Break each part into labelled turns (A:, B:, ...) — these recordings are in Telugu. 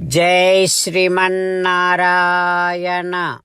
A: జై శ్రీమన్నారాయణ.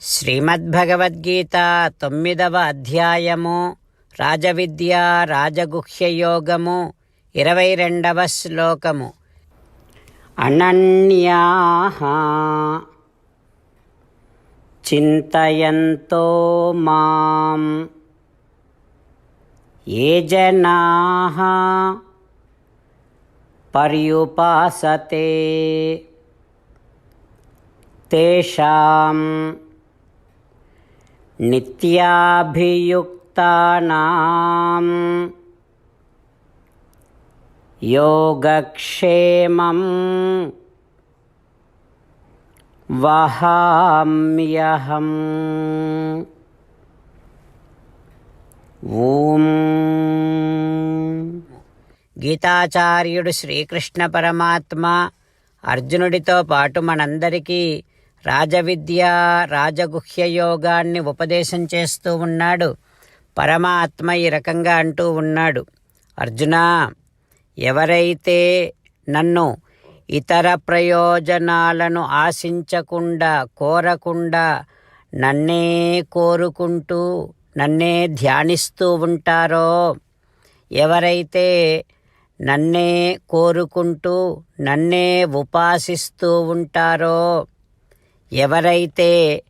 A: శ్రీమద్భగవద్గీత తొమ్మిదవ అధ్యాయము రాజవిద్య రాజగుహ్య యోగము ఇరవై రెండవ శ్లోకము. అనన్యా చింతయంతో మాం. ఏ జనా पर्युपासते तेषां नित्याभियुक्तानां योगक्षेमं वहाम्यहम्। ॐ గీతాచార్యుడు శ్రీకృష్ణ పరమాత్మ. అర్జునుడితో పాటు మనందరికీ రాజవిద్య రాజగుహ్య యోగాన్ని ఉపదేశం చేస్తూ ఉన్నాడు. పరమాత్మ ఈ రకంగా అంటూ ఉన్నాడు. అర్జున ఎవరైతే నన్ను ఇతర ప్రయోజనాలను ఆశించకుండా కోరకుండా నన్నే కోరుకుంటూ నన్నే ధ్యానిస్తూ ఉంటారో ఎవరైతే నన్నే కోరుకుంటూ నన్నే ఉపాసిస్తూ ఉంటారో? ఎవరైతే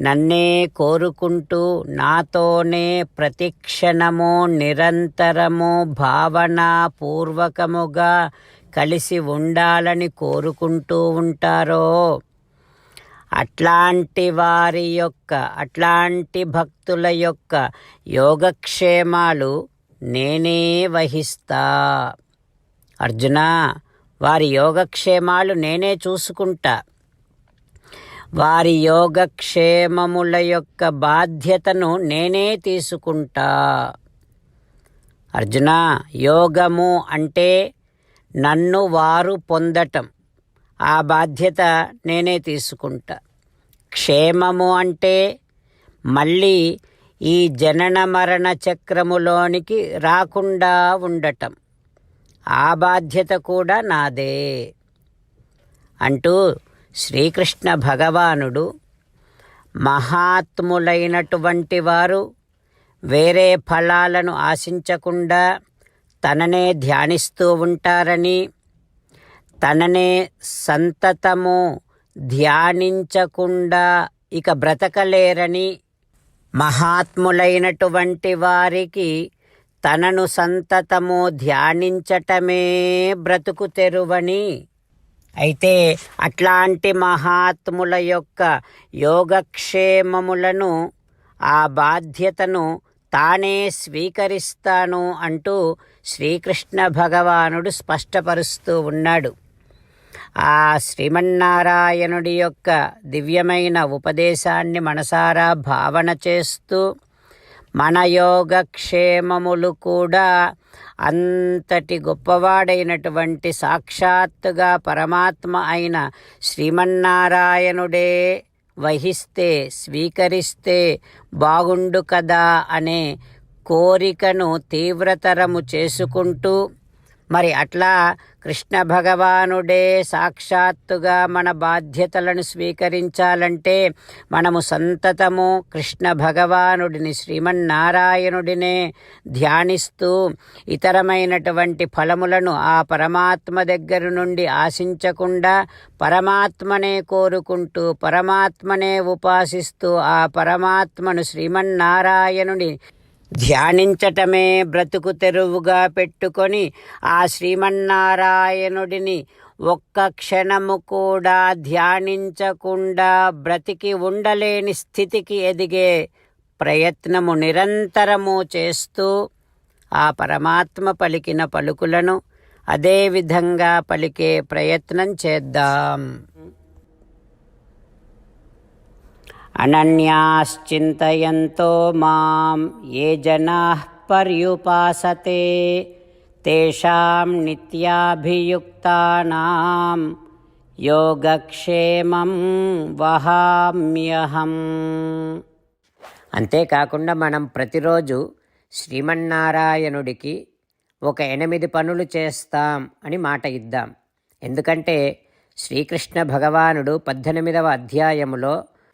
A: నన్నే కోరుకుంటూ నాతోనే ప్రతిక్షణము నిరంతరము భావనాపూర్వకముగా కలిసి ఉండాలని కోరుకుంటూ ఉంటారో? అట్లాంటి వారి యొక్క అట్లాంటి భక్తుల యొక్క యోగక్షేమాలు నేనే వహిస్తా. అర్జునా వారి యోగక్షేమాలు నేనే చూసుకుంటా. వారి యోగక్షేమముల యొక్క బాధ్యతను నేనే తీసుకుంటా. అర్జున యోగము అంటే నన్ను వారు పొందటం. ఆ బాధ్యత నేనే తీసుకుంటా. క్షేమము అంటే మళ్ళీ ఈ జనన మరణ చక్రములోనికి రాకుండా ఉండటం. ఆ బాధ్యత కూడా నాదే. అంటూ శ్రీకృష్ణ భగవానుడు మహాత్ములైనటువంటి వారు వేరే ఫలాలను ఆశించకుండా తననే ధ్యానిస్తూ ఉంటారని తననే సంతతము ధ్యానించకుండా ఇక బ్రతకలేరని మహాత్ములైనటువంటి వారికి తనను సంతతము ధ్యానించటమే బ్రతుకు తెరువని. అయితే అట్లాంటి మహాత్ముల యొక్క యోగక్షేమములను ఆ బాధ్యతను తానే స్వీకరిస్తాను అంటూ శ్రీకృష్ణ భగవానుడు స్పష్టపరుస్తూ ఉన్నాడు. ఆ శ్రీమన్నారాయణుడి యొక్క దివ్యమైన ఉపదేశాన్ని మనసారా భావన చేస్తూ మన యోగక్షేమములు కూడా అంతటి గొప్పవాడైనటువంటి సాక్షాత్తుగా పరమాత్మ అయిన శ్రీమన్నారాయణుడే వహిస్తే స్వీకరిస్తే బాగుండు కదా అనే కోరికను తీవ్రతరము చేసుకుంటూ మరి అట్లా కృష్ణ భగవానుడే సాక్షాత్తుగా మన బాధ్యతలను స్వీకరించాలంటే మనము సంతతము కృష్ణ భగవానుడిని శ్రీమన్నారాయణుడినే ధ్యానిస్తూ ఇతరమైనటువంటి ఫలములను ఆ పరమాత్మ దగ్గర నుండి ఆశించకుండా పరమాత్మనే కోరుకుంటూ పరమాత్మనే ఉపాసిస్తూ ఆ పరమాత్మను శ్రీమన్నారాయణుని ధ్యానించటమే బ్రతుకు తెరువుగా పెట్టుకొని ఆ శ్రీమన్నారాయణుడిని ఒక్క క్షణము కూడా ధ్యానించకుండా బ్రతికి ఉండలేని స్థితికి ఎదిగే ప్రయత్నము నిరంతరము చేస్తూ ఆ పరమాత్మ పలికిన పలుకులను అదేవిధంగా పలికే ప్రయత్నం చేద్దాం. అనన్యాశ్చింతయంతో మాం ఏ జనా పర్యుపాసతే తేషాం నిత్యాభియుక్తానాం యోగక్షేమం వహామ్యహం. అంతేకాకుండా మనం ప్రతిరోజు శ్రీమన్నారాయణుడికి ఒక ఎనిమిది పనులు చేస్తాం అని మాట ఇద్దాం. ఎందుకంటే శ్రీకృష్ణ భగవానుడు పద్దెనిమిదవ అధ్యాయములో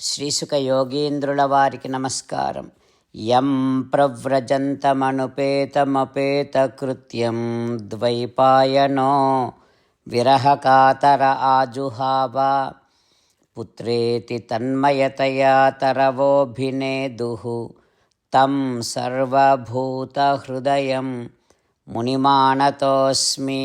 A: శ్రీసుక యోగీంద్రుల వారికి నమస్కారం. యం ప్రవ్రజంతమనుపేతమపేతకృత్యం ద్వైపాయనో విరహకాతర ఆజుహావా పుత్రేతి తన్మయతయా తరవోభినేదుః తం సర్వభూతహృదయం మునిమానతోస్మి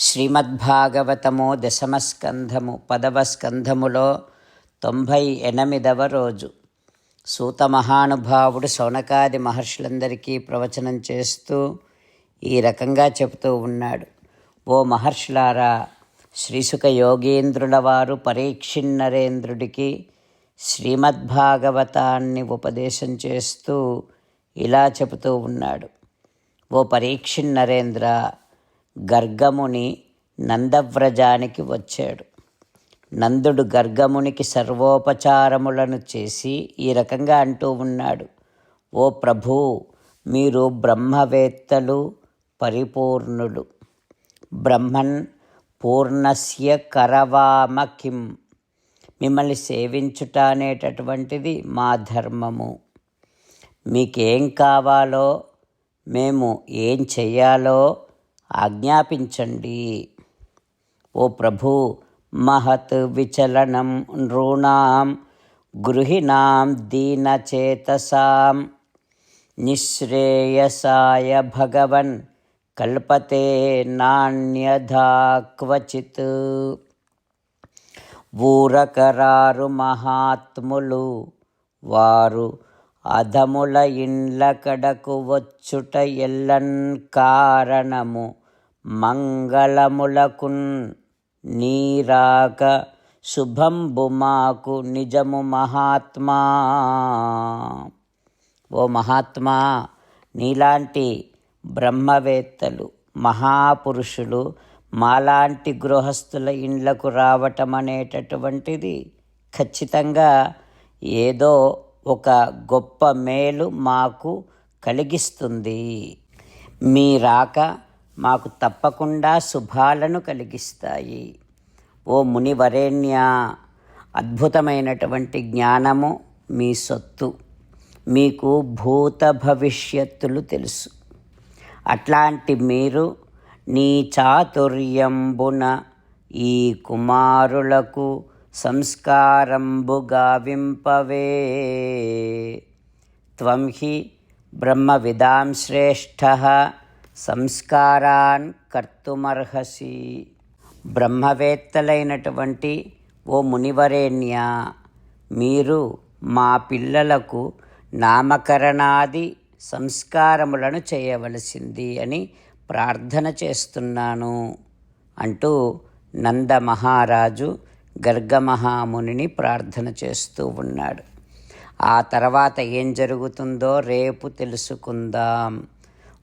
A: శ్రీమద్భాగవతము దశమస్కంధము పదవ స్కంధములో తొంభై ఎనిమిదవ రోజు. సూత మహానుభావుడు శౌనకాది మహర్షులందరికీ ప్రవచనం చేస్తూ ఈ రకంగా చెబుతూ ఉన్నాడు. ఓ మహర్షులారా శ్రీసుక యోగేంద్రుల వారు పరీక్షిన్నరేంద్రుడికి శ్రీమద్భాగవతాన్ని ఉపదేశం చేస్తూ ఇలా చెబుతూ ఉన్నాడు. ఓ పరీక్షిన్నరేంద్ర గర్గముని నందవ్రజానికి వచ్చాడు. నందుడు గర్గమునికి సర్వోపచారములను చేసి ఈ రకంగా అంటూ ఉన్నాడు. ఓ ప్రభు మీరు బ్రహ్మవేత్తలు పరిపూర్ణులు. బ్రహ్మన్ పూర్ణస్య కరవామ కిం. మిమ్మల్ని సేవించుట అనేటటువంటిది మా ధర్మము. మీకేం కావాలో మేము ఏం చెయ్యాలో ఆజ్ఞాపించండి. ఓ ప్రభు మహత్ విచలనం నృణాం గృహిణాం దీనచేతసాం. నిశ్రేయసాయ భగవన్ కల్పతే నాణ్యధా క్వచిత్. ఊరకరారు మహాత్ములు వారు అధముల ఇండ్ల కడకు వచ్చుట ఎల్లన్ కారణము. మంగళములకున్ నీరాక శుభంబు మాకు నిజము మహాత్మా. ఓ మహాత్మా నీలాంటి బ్రహ్మవేత్తలు మహాపురుషులు మాలాంటి గృహస్థుల ఇండ్లకు రావటం అనేటటువంటిది ఖచ్చితంగా ఏదో ఒక గొప్ప మేలు మాకు కలిగిస్తుంది. మీ రాక మాకు తప్పకుండా శుభాలను కలిగిస్తాయి. ఓ మునివరేణ్య అద్భుతమైనటువంటి జ్ఞానము మీ సొత్తు. మీకు భూత భవిష్యత్తులు తెలుసు. అట్లాంటి మీరు నీ చాతుర్యంబున ఈ కుమారులకు సంస్కారంబుగా వింపవే. త్వం హి బ్రహ్మవిదాం శ్రేష్ఠ సంస్కారాన్ కర్తుమర్హసి. బ్రహ్మవేత్తలైనటువంటి ఓ మునివరేణ్య మీరు మా పిల్లలకు నామకరణాది సంస్కారములను చేయవలసింది అని ప్రార్థన చేస్తున్నాను అంటూ నంద మహారాజు గర్గమహామునిని ప్రార్థన చేస్తూ ఉన్నాడు. ఆ తర్వాత ఏం జరుగుతుందో రేపు తెలుసుకుందాం.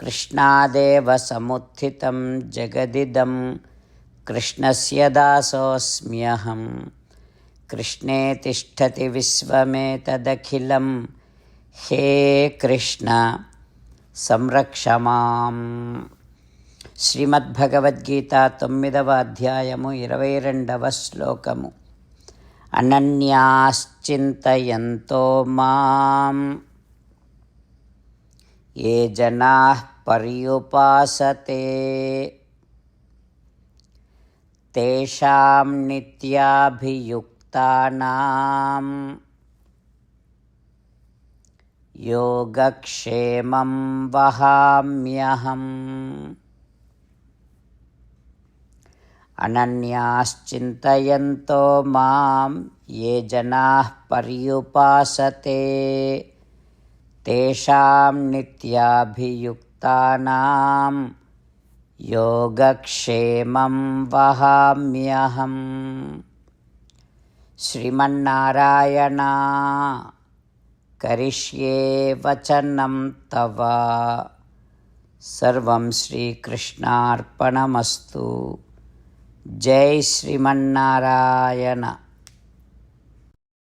A: కృష్ణాదేవ సముత్థితం జగదిదం కృష్ణస్య దాసోऽస్మ్యహం కృష్ణే తిష్టతి విశ్వమేతదఖిలం. హే కృష్ణ సంరక్షమాం శ్రీమద్భగవద్గీత తొమ్మిదవ అధ్యాయము ఇరవై రెండవ శ్లోకము. అనన్యాశ్చింతయంతో మాం. ये जनाः पर्युपासते। तेषां नित्याभियुक्तानां। योगक्षेमं वहाम्यहम्। अनन्याश्चिन्तयन्तो माँ ये जनाः पर्युपासते। తేషాం నిత్యాభియుక్తానాం యోగక్షేమం వహామ్యహం శ్రీమన్నారాయణ కరిష్యే వచనం తవ సర్వం శ్రీకృష్ణార్పణమస్తు జై శ్రీమన్నారాయణ